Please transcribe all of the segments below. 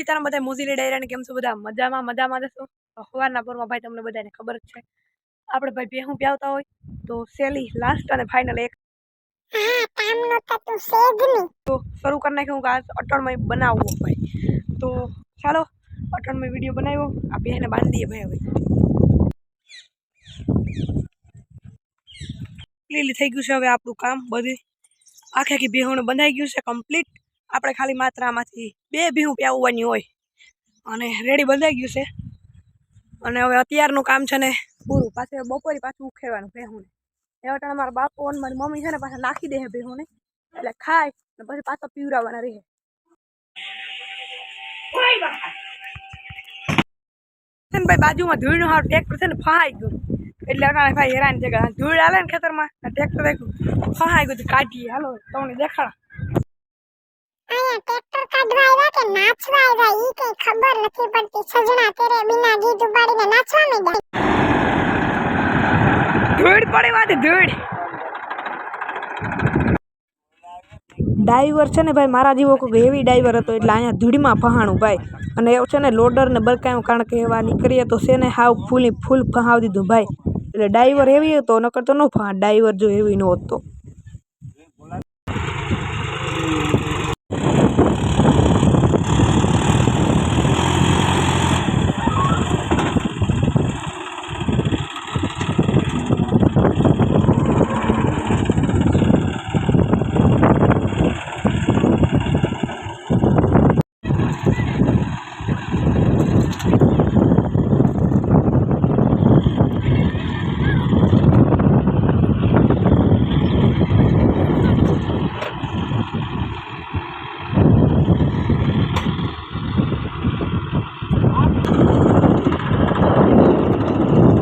સીતારામ બધા મોજીલી ડાયરાને કેમ છો બધા? મજામાં મજામાં જશો સવારના પોરમાં ભાઈ તમને બધાને ખબર જ છે. આપણે ભાઈ ભેહું પ્યાવતા હોય તો સેલી લાસ્ટ અને ફાઇનલ એક. તો શરૂ કરી નાખ્યું કે આ અટણમાં બનાવવો ભાઈ તો ચાલો અટણમાં વીડિયો બનાવ્યો. આ બેને બાંધીએ ભાઈ હવે. લીલી થઈ ગયું છે હવે આપણું કામ બધી. આખે આખી બેહોને બંધાઈ ગયું છે કમ્પ્લીટ આપણે ખાલી માત્ર આમાંથી બે ભીહું પ્યાવવાની હોય. અને રેડી બંધાઈ ગયું છે. અને હવે અત્યારનું કામ છે ને પૂરું. પાછું બપોરે પાછું ઉખેરવાનું ભેહુંને. એવા ટાણે મારા બાપુ અને મારી મમ્મી છે ને પાછા નાખી દે ભેહુંને. એટલે ખાય ને પછી પાછો પીવડાવવાના રહે. ભાઈ બાજુમાં ધૂળનું હાર ટ્રેક્ટર છે ને ફહાઈ ગયું. એટલે અટાણે ભાઈ હેરાન જગ્યા ધૂળ હાલે ને ખેતરમાં ટ્રેક્ટર ફહાઈ ગયું કાઢીએ. હાલો તમને દેખાડા. અહીંયા ટ્રેક્ટર કાઢવા આવ્યા કે નાચવા આવ્યા? ઈ કઈ ખબર નથી પડતી. સજણા તેરે બિના ગીત ઉપાડીને નાચવા માંડ્યા? ધૂળ પડે વાત ધૂળ. ડાઈવર છે ને ભાઈ મારા જેવો કોઈ હેવી ડાઈવર હતો એટલે અહીંયા ધૂળમાં ફહાણું ભાઈ. અને એવું છે ને લોડર ને બરકાયું કારણ કે એવા નીકળીએ તો છે ને હાવ ફૂલી ફૂલ ફહાવી દીધું ભાઈ. એટલે ડાઈવર હેવી હતો નકર તો ન ફહા ડાઈવર જો હેવી ન હોત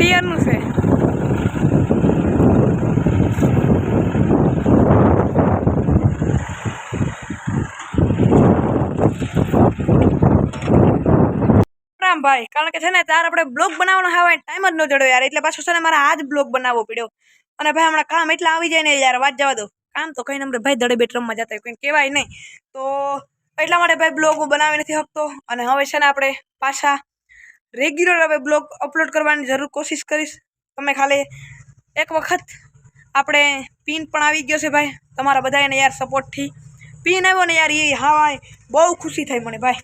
છે ભાઈ કારણ કે છે ને ત્યારે આપણે બ્લોગ બનાવવાનો હવે ટાઈમ જ ન જડ્યો યાર. એટલે પાછું છે ને, મારે આ જ બ્લોગ બનાવવો પડ્યો. અને ભાઈ, હમણાં કામ એટલા આવી જાય ને યાર, વાત જવા દો. કામ તો કહીને આપણે ભાઈ દડે રમવા જતા હોય કંઈ કહેવાય નહીં. તો એટલા માટે ભાઈ બ્લોગ હું બનાવી નથી શકતો. અને હવે છે ને, આપણે પાછા રેગ્યુલર હવે બ્લોગ અપલોડ કરવાની જરૂર કોશિશ કરીશ. તમે ખાલી એક વખત આપણે પિન પણ આવી ગયો છે ભાઈ. તમારા બધાને યાર સપોર્ટથી પિન આવ્યો ને યાર એ હા બહુ ખુશી થઈ મને ભાઈ.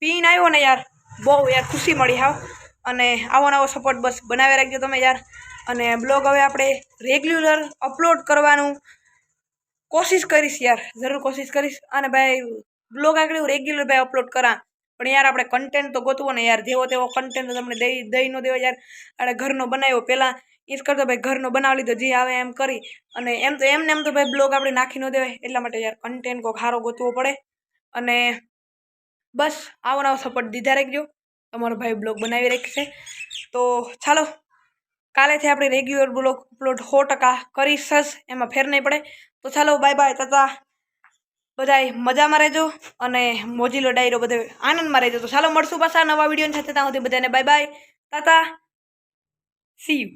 પિન આવ્યો ને યાર, બહુ યાર ખુશી મળી, હાવ. અને આવો નવો સપોર્ટ બસ બનાવી રાખજો તમે યાર. અને બ્લોગ હવે આપણે રેગ્યુલર અપલોડ કરવાનું કોશિશ કરીશ યાર. જરૂર કોશિશ કરીશ. અને ભાઈ, બ્લોગ આગળ રેગ્યુલર ભાઈ અપલોડ કરા. પણ યાર આપણે કન્ટેન્ટ તો ગોતવો ને યાર, જેવો તેવો કન્ટેન્ટ તમને દઈ દઈ ન દેવા યાર. આપણે ઘરનો બનાવ્યો પહેલાં એ જ કરતો ભાઈ, ઘરનો બનાવી લીધો, જે આવે એમ કરી. અને એમ તો એમને એમ તો ભાઈ બ્લોગ આપણે નાખી ન દેવાય. એટલા માટે યાર કન્ટેન્ટ કોઈક સારો ગોતવો પડે. અને બસ, આવો નવો સપોર્ટ દીધા રાખજો. તમારો ભાઈ બ્લોગ બનાવી રાખશે. તો ચાલો, કાલેથી આપણે રેગ્યુલર બ્લોગ અપલોડ સો ટકા કરીશ એમાં ફેર નહીં પડે. તો ચાલો બાય બાય તથા બધાય મજામાં રહેજો અને મોજીલો ડાયરો બધે આનંદમાં રહેજો. તો ચાલો મળશું પાછા નવા વીડિયો સાથે. ત્યાં સુધી બધાને બાય બાય તાતા સી યુ